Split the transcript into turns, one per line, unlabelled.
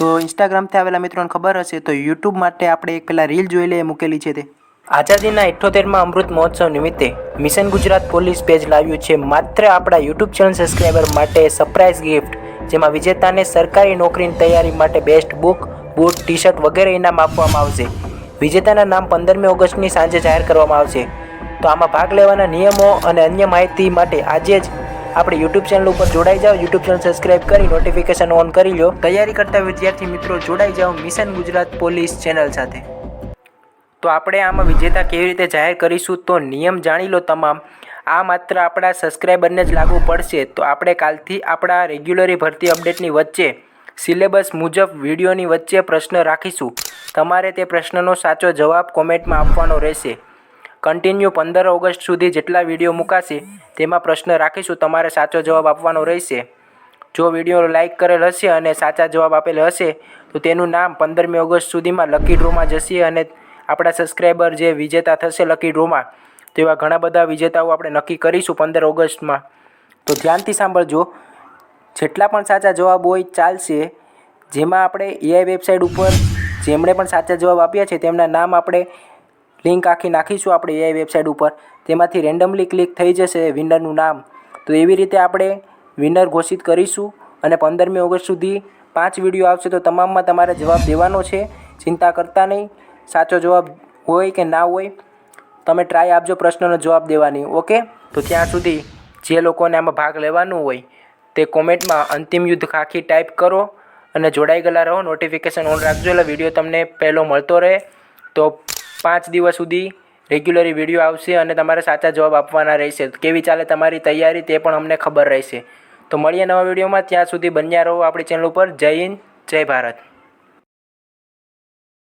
તો ઇન્સ્ટાગ્રામથી આવેલા મિત્રોને ખબર હશે, તો યુટ્યુબ માટે આપણે એક પેલા રીલ જોઈ લઈએ, મૂકેલી છે તે. આઝાદીના ઇઠ્ઠોતેરમાં અમૃત મહોત્સવ નિમિત્તે મિશન ગુજરાત પોલીસ પેજ લાવ્યું છે. માત્ર આપણા યુટ્યુબ ચેનલ સબસ્ક્રાઈબર માટે સરપ્રાઇઝ ગિફ્ટ જેમાં વિજેતાને સરકારી નોકરીની તૈયારી માટે best book boot T shirt વગેરે ઇનામ આપવામાં આવશે. વિજેતાના નામ પંદરમી ઓગસ્ટની સાંજે જાહેર કરવામાં આવશે. તો આમાં ભાગ લેવાના નિયમો અને અન્ય માહિતી માટે આજે જ આપણે યુટ્યુબ ચેનલ ઉપર જોડાઈ જાઓ. યુટ્યુબ ચેનલ સબસ્ક્રાઇબ કરી નોટિફિકેશન ઓન કરી લો તૈયારી કરતા વિદ્યાર્થી મિત્રો, જોડાઈ જાઓ મિશન ગુજરાત પોલીસ ચેનલ સાથે. તો આપણે આમાં વિજેતા કેવી રીતે જાહેર કરીશું તો નિયમ જાણી લો તમામ. આ માત્ર આપણા સબસ્ક્રાઈબરને જ લાગુ પડશે. તો આપણે કાલથી આપણા રેગ્યુલરી ભરતી અપડેટની વચ્ચે સિલેબસ મુજબ વિડીયોની વચ્ચે પ્રશ્ન રાખીશું. તમારે તે પ્રશ્નનો સાચો જવાબ કોમેન્ટમાં આપવાનો રહેશે. કન્ટિન્યુ પંદર ઓગસ્ટ સુધી જેટલા વીડિયો મુકાશે, તેમાં પ્રશ્ન રાખીશું, તમારે સાચો જવાબ આપવાનો રહેશે. જો વીડિયો લાઇક કરેલ હશે અને સાચા જવાબ આપેલ હશે, તો તેનું નામ પંદરમી ઓગસ્ટ સુધીમાં લકી ડ્રોમાં જશે અને આપણા સબસ્ક્રાઈબર જે વિજેતા થશે લકી ડ્રોમાં તેવા ઘણા બધા વિજેતાઓ આપણે નક્કી કરીશું પંદર ઓગસ્ટમાં. તો ધ્યાનથી સાંભળજો, જેટલા પણ સાચા જવાબ હોય ચાલશે, જેમાં આપણે એઆઈ વેબસાઇટ ઉપર જેમણે પણ સાચા જવાબ આપ્યા છે, તેમના નામ આપણે લિંક આખી નાખીશું આપણે એઆઈ વેબસાઇટ ઉપર. તેમાંથી રેન્ડમલી ક્લિક થઈ જશે વિનરનું નામ. તો એવી રીતે આપણે વિનર ઘોષિત કરીશું અને પંદરમી ઓગસ્ટ સુધી પાંચ વીડિયો આવશે તો તમામમાં તમારે જવાબ દેવાનો છે. ચિંતા કરતા નહીં. સાચો જવાબ હોય કે ના હોય, તમે ટ્રાય આપજો પ્રશ્નનો જવાબ દેવાની. ઓકે તો ત્યાં સુધી જે લોકોને આમાં ભાગ લેવાનું હોય, તે કોમેન્ટમાં અંતિમ યુદ્ધ ખાખી ટાઈપ કરો અને જોડાઈ ગયેલા રહો. નોટિફિકેશન ઓન રાખજો એટલે વીડિયો તમને પહેલો મળતો રહે. તો પાંચ દિવસ સુધી રેગ્યુલરી વીડિયો આવશે અને તમારે સાચા જવાબ આપવાના રહેશે. કેવી ચાલે તમારી તૈયારી તે પણ અમને ખબર રહેશે. તો મળીએ નવા વિડીયોમાં. ત્યાં સુધી બન્યા રહો આપણી ચેનલ ઉપર. જય હિન્દ, જય ભારત.